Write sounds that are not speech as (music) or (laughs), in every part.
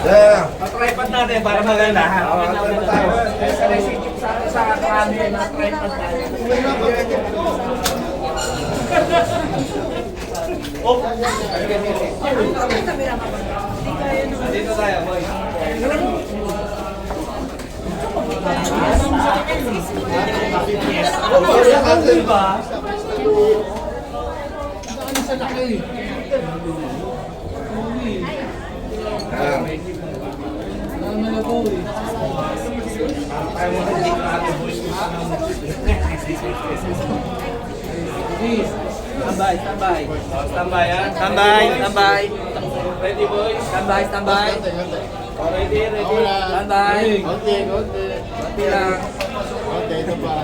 Yeah. Tripod natin para maganda ha. Oo, tripod tayo. Sa sa sa camera na tripod natin. Dito tayo, boy. Diba? Tayo mo hindi natin boys. Standby, standby. Standby ha? Standby, standby. Ready boys? Standby, standby. Ready, ready. Standby. Konti, konti. Konti lang. Konti, ito pa.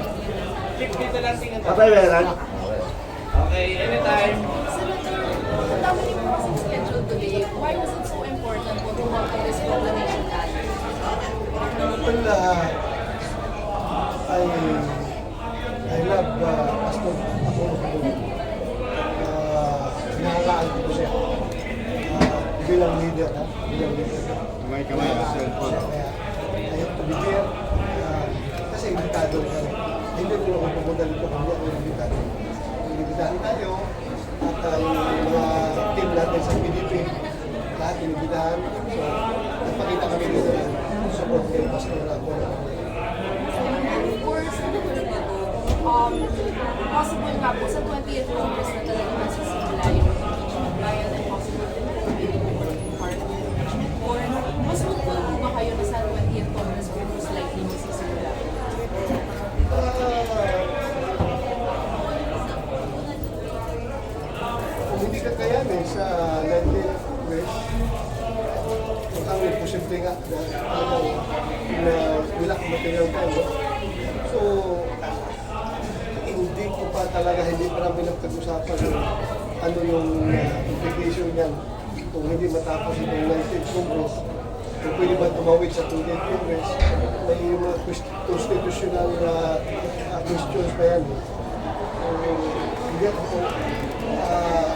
Dito lang tingin. Patay ba yan? Okay, anytime. Ang dami niyo po kasing schedule today. Why was it so important po to have this proclamation rally? Well, uh, I I love uh, Pastor Apollo Pablo. Uh, Inahalaan ko po siya. Uh, bilang leader, ha? Bilang leader. Kamay-kamay sa cellphone. Be there. Uh, kasi imbitado ka rin. Hindi ko lang pupunta dito kung hindi ako imbitado. Imbitado tayo. At uh, yung mga team natin sa PDP, lahat inibitahan. So, nagpakita kami dito na support kay Pastor nito, um, possible nga po sa 20th Congress na talaga nasisimula yung impeachment trial and possible din po maybe po working part Or mas hopeful po ba kayo na sa 20th Congress po most likely masisimula? Kung hindi ka kayanin sa 19 West, ang posible nga na, na wala kang material tayo. So, hindi ko pa talaga, hindi pa namin napag-usapan yung ano yung uh, implication niyan kung hindi matapos yung 19 Congress kung pwede ba tumawid sa 20th Congress may mga constitutional na uh, questions pa yan eh. So, hindi ako ah,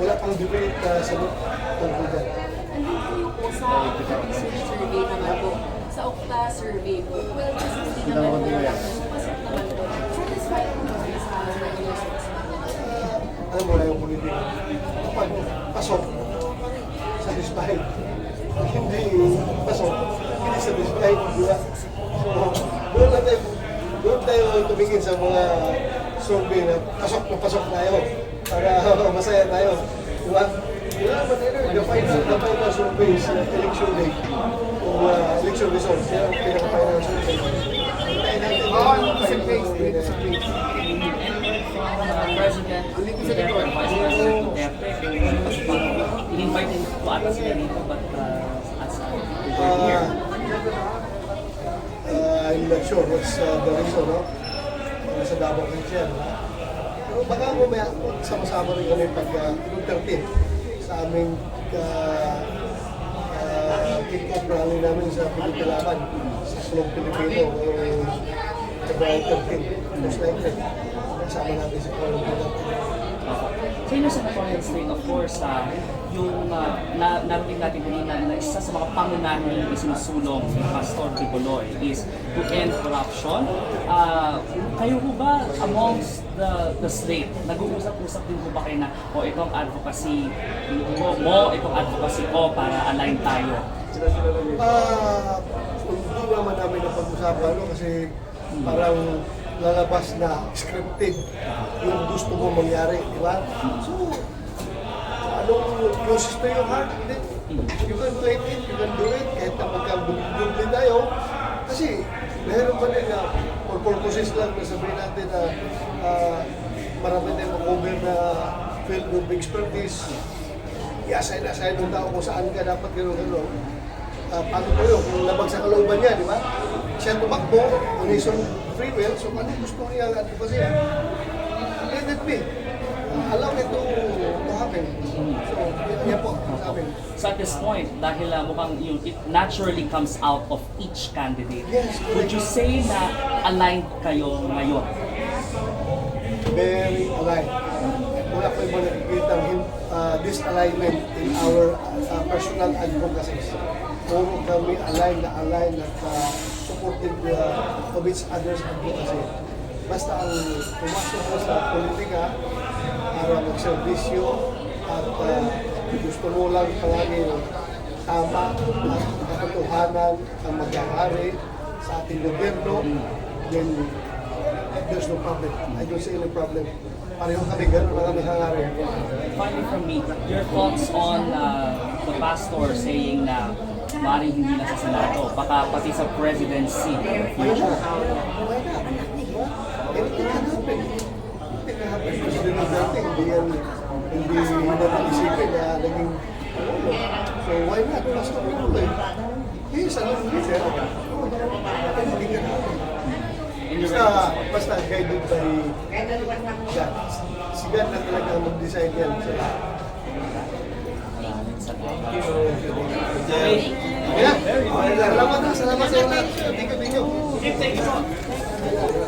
wala pang debate na sagot tungkol dyan. And then po po sa research survey naman po, sa Okta survey po, 12 to 60 naman po, pasok naman po. Satisfied po ba kayo sa results? alam mo na yung politika. Kapag pasok, satisfied. Hindi pasok, hindi satisfied. Ba? So, doon na tayo, doon tayo tumingin sa mga survey na pasok na pasok tayo para (laughs) masaya tayo. Di ba? Wala naman tayo, the final, the final survey uh, election day. Kung uh, election results, yan ang pinaka-final survey. Oo, sa place, dito sa place. President, President, Duterte, in-invite din po ata sila dito, but uh, as uh, we were here. uh, I'm not sure what's uh, the reason, no? Nasa Davao siya, no? Pero baka mamaya, sama-sama rin kami pag yung 13 sa aming uh, uh, kick-off rally namin sa Pilipilaban sa Club Pilipino ngayong February 13. Most likely, kasama natin sa Club Pilipino. Sa inyo sa Napoleon State, of course, ah, yung uh, na, narinig natin kanina na isa sa mga pangunahing isinusulong ni Pastor Tibuloy is to end corruption. Ah, kayo ho ba amongst the the slate, nag-uusap-usap din po ba kayo na o itong advocacy mo, mo itong advocacy ko para align tayo? Ah, hindi naman namin napag-usapan no? kasi parang lalabas na scripted yung gusto mo mangyari, di ba? So, anong closest to your heart? Hindi. You can claim it, you can do it, kahit na magka-dubli tayo. Kasi, meron pa din na for purposes lang na natin na ah, marami tayong mag-cover na field of expertise i-assign assign ng tao kung saan ka dapat gano'n gano'n. Uh, paano po yun? Kung labag sa kalooban niya, di ba? Siya tumakbo, on his own free will, so ano gusto niya ang advocacy? Let it be. Uh, allow it to, to happen. So, yan, yan po sa amin. So at this point, dahil uh, mukhang yung, it naturally comes out of each candidate, Yes, would you say na aligned kayo ngayon? Very aligned. Wala po ibang nakikita uh, disalignment in our uh, personal advocacies. Puro kami align na align at uh, supported uh, of each other's advocacy. Basta ang pumasok mo sa politika para magserbisyo at uh, gusto mo lang palagi tama at katotohanan ang magyayari sa ating gobyerno, then there's no problem. I don't see any problem. Pareho kami ganun ang aming hangarin. Finally from me, your thoughts on uh, the pastor saying na maaaring hindi na sa Senado, baka pati sa presidency in the future. Why not? Anything can happen. Anything can happen. President Duterte, hindi yan, hindi natin isipin na naging So why not? Basta mo eh. He is a leader. Anything can happen. Basta, basta guided by God. Si God na talaga mag-design yan. So, Maraming salamat. yeah. Salamat na. Salamat sa lahat. Thank you, thank you. Thank you.